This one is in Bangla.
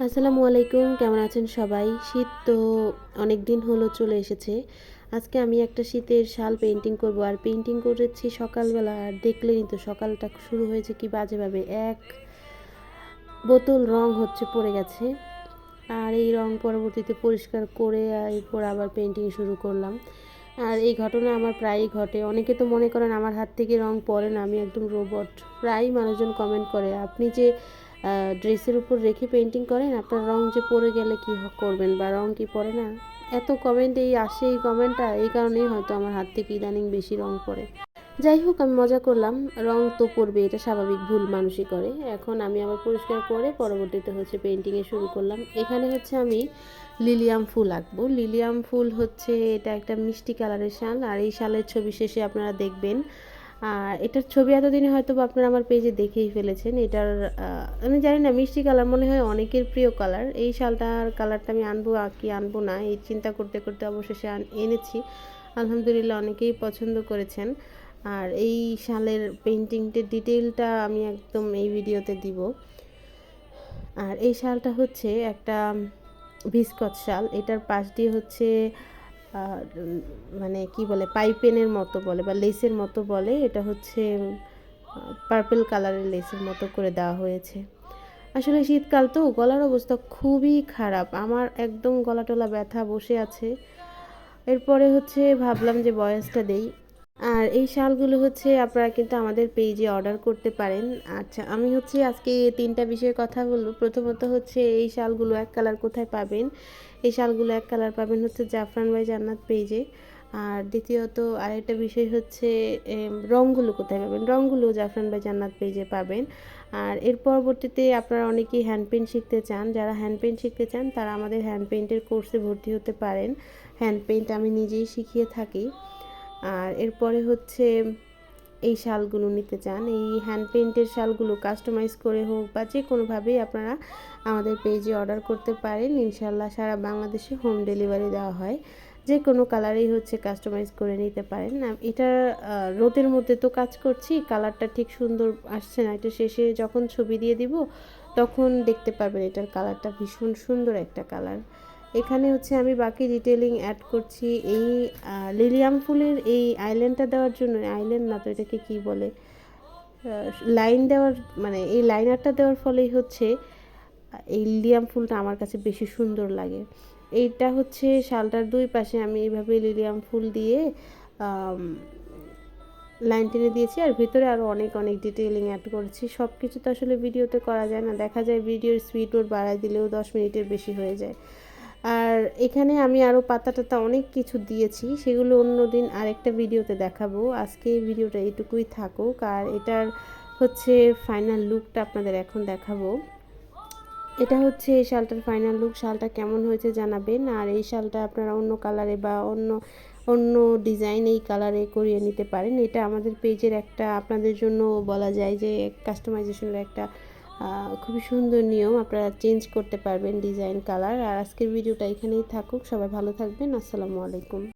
আসসালামু আলাইকুম, কেমন আছেন সবাই? শীত তো অনেক দিন হলো চলে এসেছে। আজকে আমি একটা শীতের শাল পেন্টিং করব। আর পেন্টিং করেছি সকালবেলা, আর দেখলেনই তো সকালটা শুরু হয়েছে কি বাজেভাবে এক বোতল রং হচ্ছে পড়ে গেছে। আর এই রং পরবর্তীতে পরিষ্কার করে, এরপর আবার পেন্টিং শুরু করলাম। আর এই ঘটনা আমার প্রায়ই ঘটে। অনেকে তো মনে করেন আমার হাত থেকে রং পরে না, আমি একদম রোবট প্রায়ই মানুষজন কমেন্ট করে, আপনি যে ড্রেসের উপর রেখে পেন্টিং করেন, আপনার রং যে পরে গেলে কি করবেন বা রং কি পরে না? এত কমেন্ট এই আসে এই কমেন্টটা এই কারণেই হয়তো আমার হাত থেকে ইদানিং বেশি রং পড়ে। যাই হোক, আমি মজা করলাম। রং তো পড়বে এটা স্বাভাবিক, ভুল মানুষই করে। এখন আমি আবার পরিষ্কার করে পরবর্তীতে হচ্ছে পেন্টিংয়ে শুরু করলাম। এখানে হচ্ছে আমি লিলিয়াম ফুল আঁকবো। লিলিয়াম ফুল হচ্ছে, এটা একটা মিষ্টি কালারের শাল। আর এই শালের ছবি শেষে আপনারা দেখবেন আর এটার ছবি এতদিনে হয়তো আপনারা আমার পেজে দেখেই ফেলেছেন। এটার আমি জানি না, মিষ্টি কালার মনে হয় অনেকের প্রিয় কালার। এই শালটার কালারটা আমি আনব কি আনব না। এই চিন্তা করতে করতে অবশেষে এনেছি। আলহামদুলিল্লাহ, অনেকেই পছন্দ করেছেন। আর এই শালের পেন্টিংটির ডিটেলটা আমি একদম এই ভিডিওতে দিব। আর এই শালটা হচ্ছে একটা ভিসকট শাল। এটার পাশ দিয়ে হচ্ছে মানে কি বলে, পাইপেনের মতো বলে বা লেসের মতো বলে। এটা হচ্ছে পার্পল কালারের লেসের মতো করে দেওয়া হয়েছে। আসলে শীতকাল তো, গলার অবস্থা খুবই খারাপ। আমার একদম গলা টলা ব্যথা বসে আছে। এরপরে হচ্ছে ভাবলাম যে বয়সটা দেই। আর এই শালগুলো হচ্ছে আপনারা কিন্তু আমাদের পেজে অর্ডার করতে পারেন। আচ্ছা আমি হচ্ছে আজকে তিনটা বিষয়ে কথা বলব। প্রথমত হচ্ছে এই শালগুলো এক কালার কোথায় পাবেন? এই শালগুলো এক কালার পাবেন হচ্ছে জাফরান বাই জান্নাত পেজে আর দ্বিতীয়ত আরেকটা বিষয় হচ্ছে রঙগুলো কোথায় পাবেন? রঙগুলো জাফরান বাই জান্নাত পেজে পাবেন। আর এর পরবর্তীতে আপনারা অনেকেই হ্যান্ড পেন্ট শিখতে চান। যারা হ্যান্ড পেন্ট শিখতে চান, তারা আমাদের হ্যান্ড পেন্টের কোর্সে ভর্তি হতে পারেন। হ্যান্ড পেন্ট আমি নিজেই শিখিয়ে থাকি। আর এরপরে হচ্ছে এই শালগুলো নিতে চান, এই হ্যান্ড পেন্টের শালগুলো কাস্টমাইজ করে হোক বা যে কোনোভাবেই আপনারা আমাদের পেজে অর্ডার করতে পারেন ইনশাল্লাহ সারা বাংলাদেশে হোম ডেলিভারি দেওয়া হয়। যে কোনো কালারেই হচ্ছে কাস্টমাইজ করে নিতে পারেন। এটা রোদের মধ্যে তো কাজ করছি কালারটা ঠিক সুন্দর আসছে না, এটা শেষে যখন ছবি দিয়ে দিব, তখন দেখতে পাবেন এটার কালারটা ভীষণ সুন্দর একটা কালার এখানে হচ্ছে আমি বাকি ডিটেলিং অ্যাড করছি। এই লিলিয়াম ফুলের এই আইল্যান্ডটা দেওয়ার জন্য আইল্যান্ড না তো এটাকে কী বলে? লাইন দেওয়ার মানে এই লাইনারটা দেওয়ার ফলেই হচ্ছে, এই লিলিয়াম ফুলটা আমার কাছে বেশি সুন্দর লাগে। এইটা হচ্ছে শালটার দুই পাশে আমি এইভাবে লিলিয়াম ফুল দিয়ে লাইন টেনে দিয়েছি। আর ভিতরে আরও অনেক অনেক ডিটেলিং অ্যাড করেছি। সব কিছু তো আসলে ভিডিওতে করা যায় না। দেখা যায় ভিডিওর স্পিড ওর বাড়ায় দিলেও দশ মিনিটের বেশি হয়ে যায়। আর এখানে আমি আরও পাতা টাতা অনেক কিছু দিয়েছি, সেগুলো অন্য দিন আরেকটা ভিডিওতে দেখাবো। আজকে ভিডিওটা এটুকুই থাকুক, আর এটার হচ্ছে ফাইনাল লুকটা আপনাদের এখন দেখাবো। এটা হচ্ছে এই শালটার ফাইনাল লুক শালটা কেমন হয়েছে জানাবেন, আর এই শালটা আপনারা অন্য কালারে বা অন্য অন্য ডিজাইন এই কালারে করিয়ে নিতে পারেন। এটা আমাদের পেজের একটা, আপনাদের জন্য বলা যায় যে কাস্টমাইজেশনের একটা খুবই সুন্দর নিয়ম, আপনারা চেঞ্জ করতে পারবেন ডিজাইন কালার আর আজকের ভিডিওটা এখানেই থাকুক, সবাই ভালো থাকবেন, আসসালামু আলাইকুম।